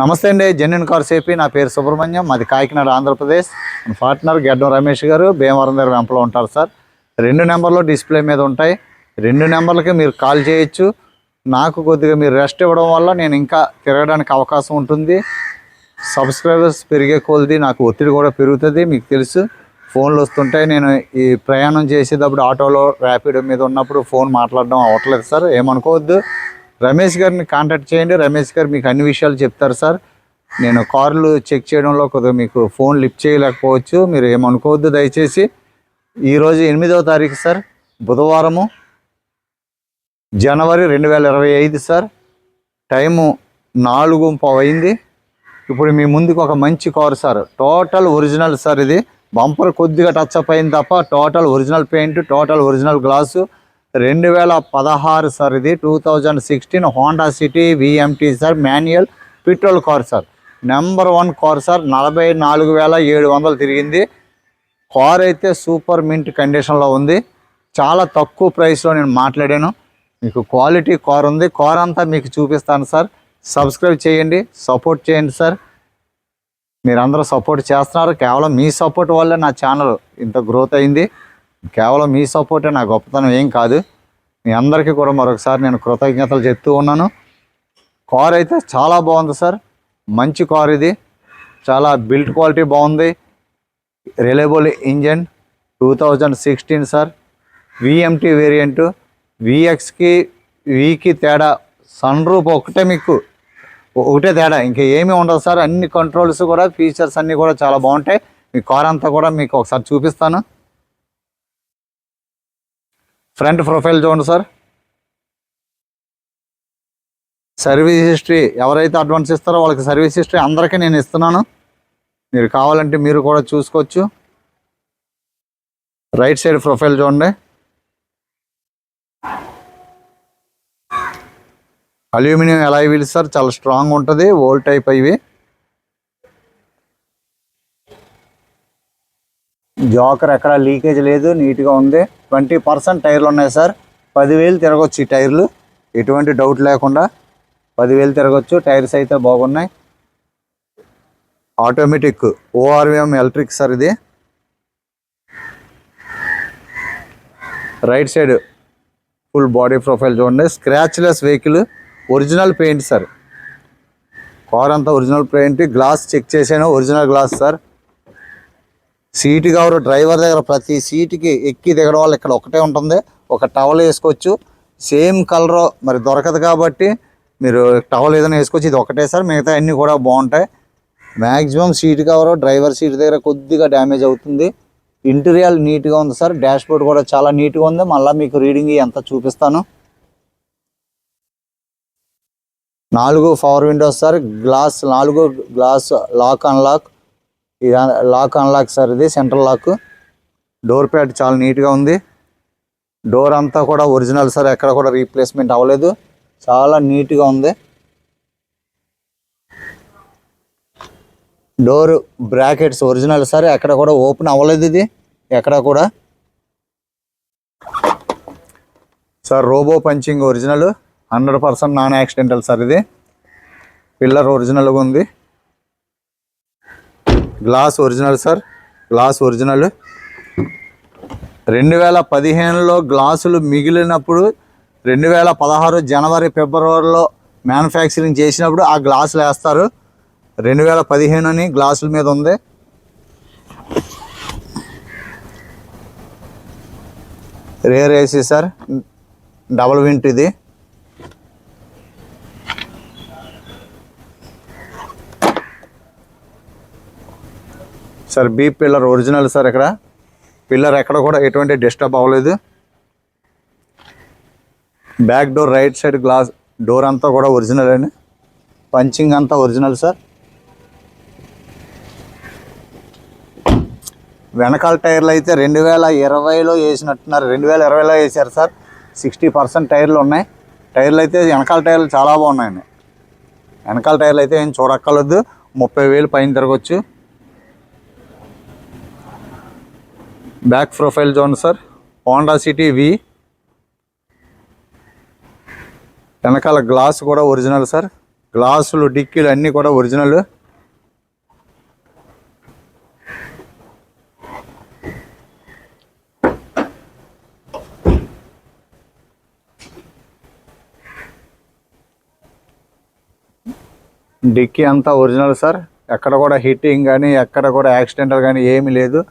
నమస్తే అండి genuine car సేపీ నా పేరు సుబ్రహ్మణ్యం మాది కాకినాడ ఆంధ్రప్రదేశ్. పార్ట్నర్ గడ్డం రమేష్ గారు భీమవరం దగ్గర వెంపలో ఉంటారు సార్. రెండు నెంబర్లు డిస్ప్లే మీద ఉంటాయి. రెండు నెంబర్లకి మీరు కాల్ చేయొచ్చు. నాకు కొద్దిగా మీరు రెస్ట్ ఇవ్వడం వల్ల నేను ఇంకా తిరగడానికి అవకాశం ఉంటుంది. సబ్స్క్రైబర్స్ పెరిగే కొలది నాకు ఒత్తిడి కూడా పెరుగుతుంది మీకు తెలుసు. ఫోన్లు వస్తుంటాయి. నేను ఈ ప్రయాణం చేసేటప్పుడు ఆటోలో ర్యాపిడో మీద ఉన్నప్పుడు ఫోన్ మాట్లాడడం అవ్వట్లేదు సార్. ఏమనుకోవద్దు. రమేష్ గారిని కాంటాక్ట్ చేయండి. రమేష్ గారు మీకు అన్ని విషయాలు చెప్తారు సార్. నేను కార్లు చెక్ చేయడంలో కొద్దిగా మీకు ఫోన్ లిఫ్ట్ చేయలేకపోవచ్చు. మీరు ఏమనుకోవద్దు దయచేసి. ఈరోజు ఎనిమిదవ తారీఖు సార్. బుధవారము జనవరి రెండు వేల ఇరవై ఐదు సార్. టైము నాలుగు అయింది ఇప్పుడు మీ ముందుకు ఒక మంచి car sir. Total original sir ఇది. బంపర్ కొద్దిగా టచ్ అప్ అయింది తప్ప total original paint total original glass. రెండు వేల పదహారు సార్ ఇది two thousand sixteen Honda City VMT sir manual petrol car sir. Number one car sir నలభై నాలుగు వేల ఏడు వందలు తిరిగింది. కార్ అయితే సూపర్ మింట్ కండిషన్లో ఉంది. చాలా తక్కువ ప్రైస్లో నేను మాట్లాడాను. మీకు క్వాలిటీ కార్ ఉంది. కార్ అంతా మీకు చూపిస్తాను సార్. సబ్స్క్రైబ్ చేయండి సపోర్ట్ చేయండి సార్. మీరందరూ సపోర్ట్ చేస్తున్నారు. కేవలం మీ సపోర్ట్ వల్లే నా ఛానల్ ఇంత గ్రోత్ అయింది. కేవలం మీ సపోర్టే నా గొప్పతనం ఏం కాదు. మీ అందరికీ కూడా మరొకసారి నేను కృతజ్ఞతలు చెప్తూ ఉన్నాను. కార్ అయితే చాలా బాగుంది సార్. మంచి కార్ ఇది. చాలా బిల్డ్ క్వాలిటీ బాగుంది. Reliable engine two thousand sixteen sir. VMT variant విఎక్స్కి వికి తేడా సన్ రూప్ ఒకటే మీకు. ఒకటే తేడా. ఇంకా ఏమీ ఉండదు సార్. అన్ని కంట్రోల్స్ కూడా ఫీచర్స్ అన్నీ కూడా చాలా బాగుంటాయి. మీ కార్ అంతా కూడా మీకు ఒకసారి చూపిస్తాను. ఫ్రంట్ ప్రొఫైల్ చూడండి సార్. సర్వీస్ హిస్టరీ ఎవరైతే అడ్వాన్స్ ఇస్తారో వాళ్ళకి సర్వీస్ హిస్టరీ అందరికీ నేను ఇస్తున్నాను. మీరు కావాలంటే మీరు కూడా చూసుకోవచ్చు. రైట్ సైడ్ ప్రొఫైల్ చూడండి. Aluminium alloy wheels sir? చాలా స్ట్రాంగ్ ఉంటుంది. ఓల్డ్ టైప్ ఇవి. జాకర్ ఎక్కడ లీకేజ్ లేదు నీట్గా ఉంది. ట్వంటీ పర్సెంట్ టైర్లు ఉన్నాయి సార్. పదివేలు తిరగొచ్చు ఈ టైర్లు. ఎటువంటి డౌట్ లేకుండా పదివేలు తిరగొచ్చు. టైర్స్ అయితే బాగున్నాయి. ఆటోమేటిక్ ఓఆర్విఎం ఎలక్ట్రిక్ సార్ ఇది. Right side full body profile చూడండి. Scratchless vehicle original paint sir. Car అంతా ఒరిజినల్ పెయింట్. గ్లాస్ చెక్ చేశాను original glass sir. Seat cover driver దగ్గర ప్రతి సీటుకి ఎక్కి దిగడం వల్ల ఇక్కడ ఒకటే ఉంటుంది. ఒక టవల్ వేసుకోవచ్చు. సేమ్ కలర్ మరి దొరకదు కాబట్టి మీరు టవల్ ఏదైనా వేసుకోవచ్చు. ఇది ఒకటే సార్. మిగతా అన్నీ కూడా బాగుంటాయి. Maximum seat cover driver seat దగ్గర కొద్దిగా డ్యామేజ్ అవుతుంది. ఇంటీరియర్ నీట్గా ఉంది సార్. డాష్ బోర్డ్ కూడా చాలా నీట్గా ఉంది. మళ్ళీ మీకు రీడింగ్ ఎంత చూపిస్తాను. నాలుగు పవర్ విండోస్ సార్. గ్లాస్ నాలుగు గ్లాస్ లాక్ అన్లాక్. ఇది లాక్ అన్లాక్ సార్ ఇది సెంట్రల్ లాక్ డోర్ ప్యాడ్ చాలా నీట్గా ఉంది. డోర్ అంతా కూడా ఒరిజినల్ సార్ ఎక్కడ కూడా రీప్లేస్మెంట్ అవ్వలేదు. చాలా నీట్గా ఉంది. డోర్ బ్రాకెట్స్ ఒరిజినల్ సార్ ఎక్కడ కూడా ఓపెన్ అవ్వలేదు ఇది ఎక్కడ కూడా. Sir robo punching original hundred percent non accidental sir ఇది. పిల్లర్ ఒరిజినల్గా ఉంది. Glass original sir. Glass original. రెండు వేల పదిహేనులో గ్లాసులు మిగిలినప్పుడు రెండు వేల పదహారు జనవరి ఫిబ్రవరిలో మ్యానుఫ్యాక్చరింగ్ చేసినప్పుడు ఆ గ్లాసులు వేస్తారు. రెండు వేల పదిహేను అని గ్లాసుల మీద ఉంది. Rear AC sir. Double vent ఇది. Sir B pillar original sir ఇక్కడ. పిల్లర్ ఎక్కడ కూడా ఎటువంటి డిస్టర్బ్ అవ్వలేదు. Back door right side glass door అంతా కూడా ఒరిజినల్ అండి. పంచింగ్ అంతా ఒరిజినల్ సార్. వెనకాల టైర్లు అయితే రెండు వేల ఇరవైలో వేసినట్టున్నారు. రెండు వేల ఇరవైలో వేసారు సార్. సిక్స్టీ పర్సెంట్ టైర్లు ఉన్నాయి. టైర్లు అయితే వెనకాల టైర్లు చాలా బాగున్నాయండి. వెనకాల టైర్లు అయితే ఏం చూడక్కర్లేదు. ముప్పై వేలు పైన తిరగచ్చు. Back profile zone sir. Honda City V. వెనకాల గ్లాస్ కూడా ఒరిజినల్ సార్. గ్లాసులు డిక్కీలు అన్నీ కూడా ఒరిజినల్. డిక్కీ అంతా ఒరిజినల్ సార్. ఎక్కడ కూడా హిట్టింగ్ కానీ ఎక్కడ కూడా యాక్సిడెంటల్ కానీ ఏమీ లేదు.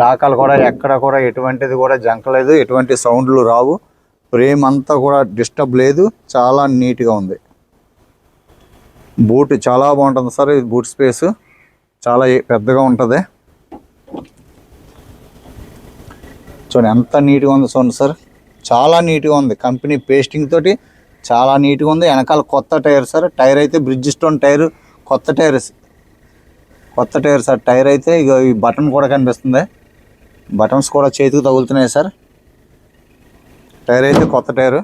టాకాలు కూడా ఎక్కడ కూడా ఎటువంటిది కూడా జంకలేదు ఎటువంటి సౌండ్లు రావు. ఫ్రేమ్ అంతా కూడా డిస్టర్బ్ లేదు చాలా నీట్గా ఉంది. బూట్ చాలా బాగుంటుంది సార్ ఇది బూట్ స్పేస్. చాలా పెద్దగా ఉంటుంది. చూడండి ఎంత నీట్గా ఉంది చూడండి సార్. చాలా నీట్గా ఉంది. కంపెనీ పేస్టింగ్ తోటి చాలా నీట్గా ఉంది. వెనకాల కొత్త టైర్ సార్ టైర్ అయితే బ్రిడ్జ్ స్టోన్ టైర్ కొత్త టైర్. కొత్త టైర్ సార్ టైర్ అయితే ఇక ఈ బటన్ కూడా కనిపిస్తుంది. బటన్స్ కూడా చేతికి తగులుతున్నాయి సార్. టైర్ అయితే కొత్త టైరు.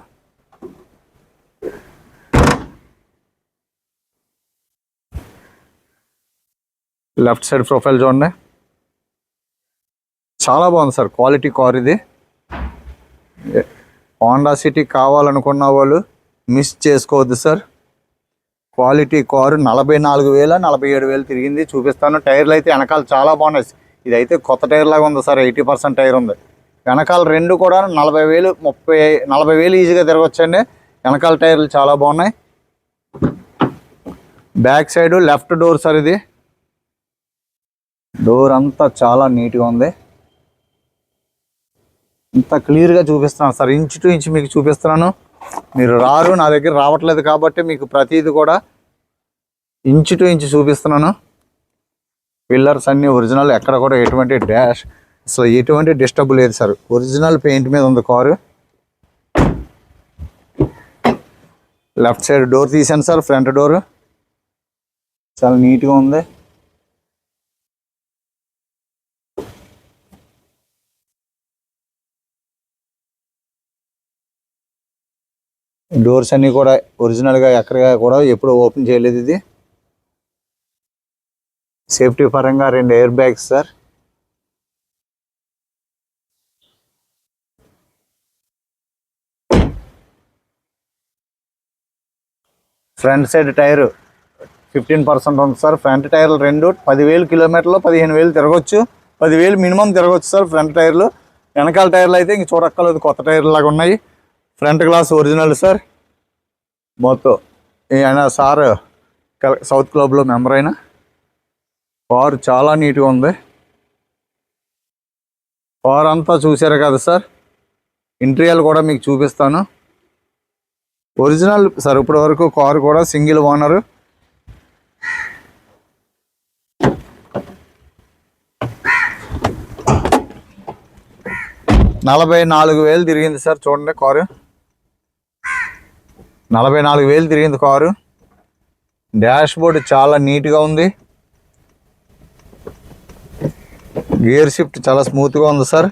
లెఫ్ట్ సైడ్ ప్రొఫైల్ చూడండి. చాలా బాగుంది సార్ క్వాలిటీ కార్ ఇది. హోండా సిటీ కావాలనుకున్న వాళ్ళు మిస్ చేసుకోవద్దు సార్. క్వాలిటీ కారు నలభై నాలుగు వేల నలభై ఏడు వేలు తిరిగింది. చూపిస్తాను టైర్లు అయితే వెనకాల చాలా బాగున్నాయి. ఇది అయితే కొత్త టైర్ లాగా ఉంది సార్ ఎయిటీ పర్సెంట్ టైర్ ఉంది. వెనకాల రెండు కూడా నలభై వేలు ముప్పై నలభై వేలు ఈజీగా తిరగొచ్చండి. వెనకాల టైర్లు చాలా బాగున్నాయి. Back side left door sir ఇది. డోర్ అంతా చాలా నీట్గా ఉంది. ఇంత క్లియర్గా చూపిస్తున్నాను సార్ ఇంచు టు ఇంచు మీకు చూపిస్తున్నాను. మీరు రారు నా దగ్గర రావట్లేదు కాబట్టి మీకు ప్రతిదీ కూడా ఇంచు టు ఇంచు చూపిస్తున్నాను. పిల్లర్స్ అన్నీ ఒరిజినల్ ఎక్కడ కూడా ఎటువంటి డాష్ అసలు ఎటువంటి డిస్టర్బ్ లేదు సార్. ఒరిజినల్ పెయింట్ మీద ఉంది కారు లెఫ్ట్ సైడ్ డోర్ తీసాను సార్ ఫ్రంట్ డోర్ చాలా నీట్గా ఉంది. డోర్స్ అన్నీ కూడా ఒరిజినల్గా ఎక్కడ కూడా ఎప్పుడు ఓపెన్ చేయలేదు ఇది. సేఫ్టీ పరంగా రెండు air bags sir. Front side tyre fifteen percent ఉంది సార్. ఫ్రంట్ టైర్లు రెండు పదివేలు కిలోమీటర్లు పదిహేను వేలు తిరగొచ్చు. పదివేలు మినిమం తిరగొచ్చు సార్ ఫ్రంట్ టైర్లు. వెనకాల టైర్లు అయితే ఇంక చూడక్కర్లేదు కొత్త టైర్లు లాగా ఉన్నాయి. Front glass original sir. మొత్తం ఆయన సార్ సౌత్ క్లబ్లో మెంబర్ అయినా. కారు చాలా నీట్గా ఉంది. కార్ అంతా చూసారు కదా సార్? ఇంటీరియల్ కూడా మీకు చూపిస్తాను. ఒరిజినల్ సార్ ఇప్పటి వరకు కారు కూడా సింగిల్ ఓనరు. నలభై నాలుగు వేలు తిరిగింది సార్ చూడండి కారు. నలభై నాలుగు వేలు తిరిగింది కారు. డాష్ బోర్డ్ చాలా నీట్గా ఉంది. గేర్ షిఫ్ట్ చాలా స్మూత్గా ఉంది సార్.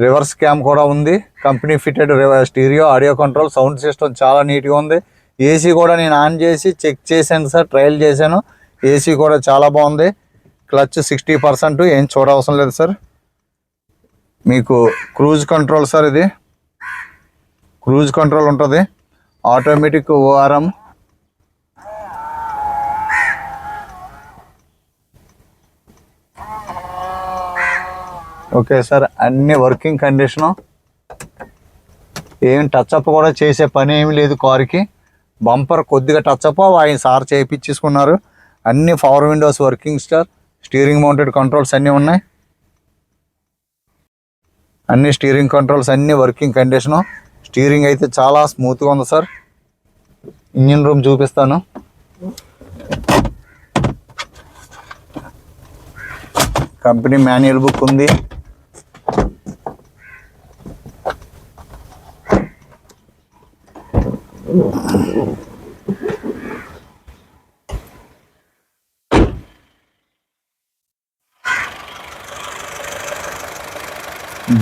రివర్స్ క్యామ్ కూడా ఉంది. Company fitted stereo audio control sound system చాలా నీట్గా ఉంది. ఏసీ కూడా నేను ఆన్ చేసి చెక్ చేశాను సార్ ట్రయల్ చేశాను. ఏసీ కూడా చాలా బాగుంది. క్లచ్ సిక్స్టీ పర్సెంట్ ఏం చూడవసరం లేదు సార్. మీకు క్రూజ్ కంట్రోల్ సార్ ఇది. క్రూజ్ కంట్రోల్ ఉంటుంది. ఆటోమేటిక్ ఓఆర్ఎం ఓకే సార్ అన్ని వర్కింగ్ కండిషను. ఏం టచ్అప్ కూడా చేసే పని ఏమి లేదు కారుకి. బంపర్ కొద్దిగా టచ్అప్ ఆయన సార్ చేయించేసుకున్నారు అన్ని power windows working star steering mounted controls అన్నీ ఉన్నాయి. అన్ని స్టీరింగ్ కంట్రోల్స్ అన్ని వర్కింగ్ కండిషను. స్టీరింగ్ అయితే చాలా స్మూత్గా ఉంది సార్. ఇంజిన్ రూమ్ చూపిస్తాను. కంపెనీ మాన్యువల్ బుక్ ఉంది.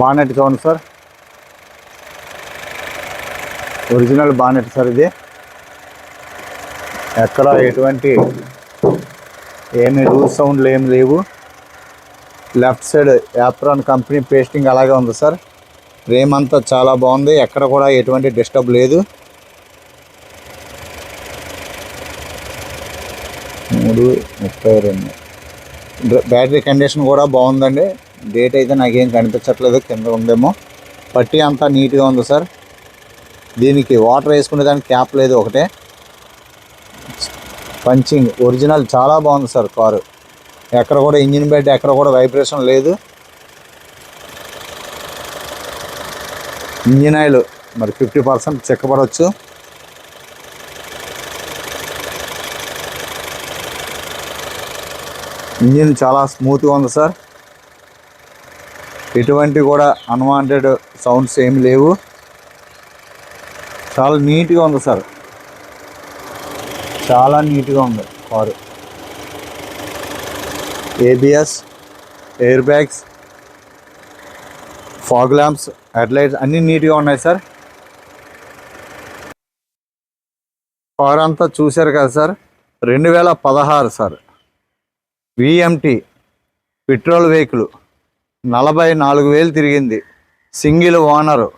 బానెట్ కావాలి సార్. ఒరిజినల్ బానెట్ సార్ ఇది. ఎక్కడ ఎటువంటి ఏమి రూల్ సౌండ్లు ఏమి లేవు. Left side apron company pasting అలాగే ఉంది సార్. రేమ్ అంతా చాలా బాగుంది. ఎక్కడ కూడా ఎటువంటి డిస్టర్బ్ లేదు. మూడు ముప్పై రెండు. బ్యాటరీ కండిషన్ కూడా బాగుందండి. డేట్ అయితే నాకేం కనిపించట్లేదు కింద ఉందేమో. పట్టి అంతా నీట్గా ఉంది సార్. దీనికి వాటర్ వేసుకునే దానికి క్యాప్ లేదు ఒకటే. పంచింగ్ ఒరిజినల్ చాలా బాగుంది సార్ కారు. ఎక్కడ కూడా ఇంజిన్ బెడ్ ఎక్కడ కూడా వైబ్రేషన్ లేదు. ఇంజిన్ ఆయిల్ మరి ఫిఫ్టీ పర్సెంట్ చెక్కపడవచ్చు ఇంజిన్ చాలా స్మూత్గా ఉంది సార్. ఎటువంటి కూడా అన్వాంటెడ్ సౌండ్స్ ఏమి లేవు. చాలా నీట్గా ఉంది సార్. చాలా నీట్గా ఉంది car. ABS air bags fog lamps headlights అన్నీ నీట్గా ఉన్నాయి సార్. కార్ అంతా చూశారు కదా సార్. రెండు వేల పదహారు సార్. విఎంటి పెట్రోల్ వెహికల్ నలభై నాలుగు వేలు తిరిగింది. Single owner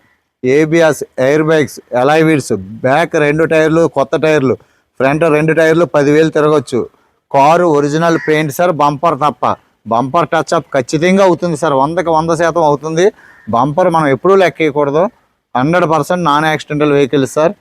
ABS air bags ఎలైవీడ్స్ back రెండు టైర్లు కొత్త టైర్లు ఫ్రంట్ రెండు టైర్లు పదివేలు తిరగచ్చు. Car original paint sir bumper తప్ప. బంపర్ టచ్ అప్ ఖచ్చితంగా అవుతుంది సార్. వందకి వంద శాతం అవుతుంది. బంపర్ మనం ఎప్పుడూ లెక్కేయకూడదు hundred percent non accidental vehicle sir.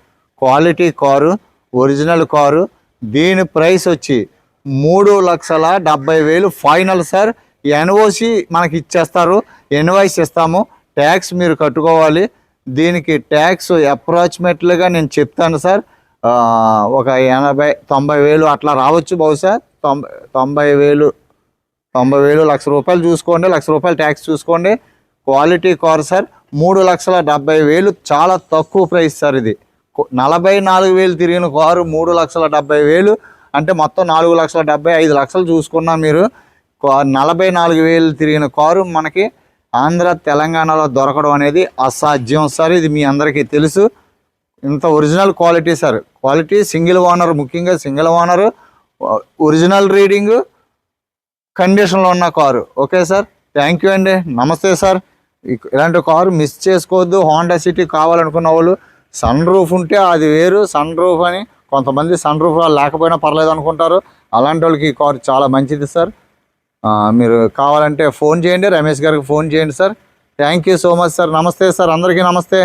Quality car original car. దీని ప్రైస్ వచ్చి మూడు లక్షల డెబ్బై వేలు ఫైనల్ సార్. ఎన్ఓసి మనకి ఇచ్చేస్తారు ఎన్వైస్ ఇస్తాము ట్యాక్స్ మీరు కట్టుకోవాలి. దీనికి ట్యాక్స్ అప్రాక్సిమేట్లుగా నేను చెప్తాను సార్. ఒక ఎనభై తొంభై వేలు అట్లా రావచ్చు బహుశా. తొంభై తొంభై వేలు తొంభై వేలు లక్ష రూపాయలు చూసుకోండి లక్ష రూపాయలు ట్యాక్స్ చూసుకోండి. క్వాలిటీ కార్ సార్ మూడు లక్షల డెబ్బై వేలు చాలా తక్కువ ప్రైస్ సార్ ఇది. నలభై నాలుగు వేలు తిరిగిన కారు మూడు లక్షల డెబ్బై వేలు. అంటే మొత్తం నాలుగు లక్షల డెబ్బై ఐదు లక్షలు చూసుకున్నా మీరు. నలభై నాలుగు వేలు తిరిగిన కారు మనకి ఆంధ్ర తెలంగాణలో దొరకడం అనేది అసాధ్యం. సార్ ఇది మీ అందరికీ తెలుసు. ఇంత original quality sir. Quality single owner ముఖ్యంగా సింగిల్ ఓనర్ ఒరిజినల్ రీడింగ్ కండిషన్లో ఉన్న car. Okay sir? Thank you అండి. నమస్తే సార్. ఇలాంటి కారు మిస్ చేసుకోవద్దు. హోండా సిటీ కావాలనుకున్న వాళ్ళు సన్ రూఫ్ ఉంటే అది వేరు. సన్ రూఫ్ అని కొంతమంది సన్ రూఫ్ లేకపోయినా పర్లేదు అనుకుంటారు. అలాంటి వాళ్ళకి ఈ కారు చాలా మంచిది సార్. మీరు కావాలంటే ఫోన్ చేయండి రమేష్ గారికి ఫోన్ చేయండి sir. Thank you so much sir నమస్తే సార్ అందరికీ నమస్తే.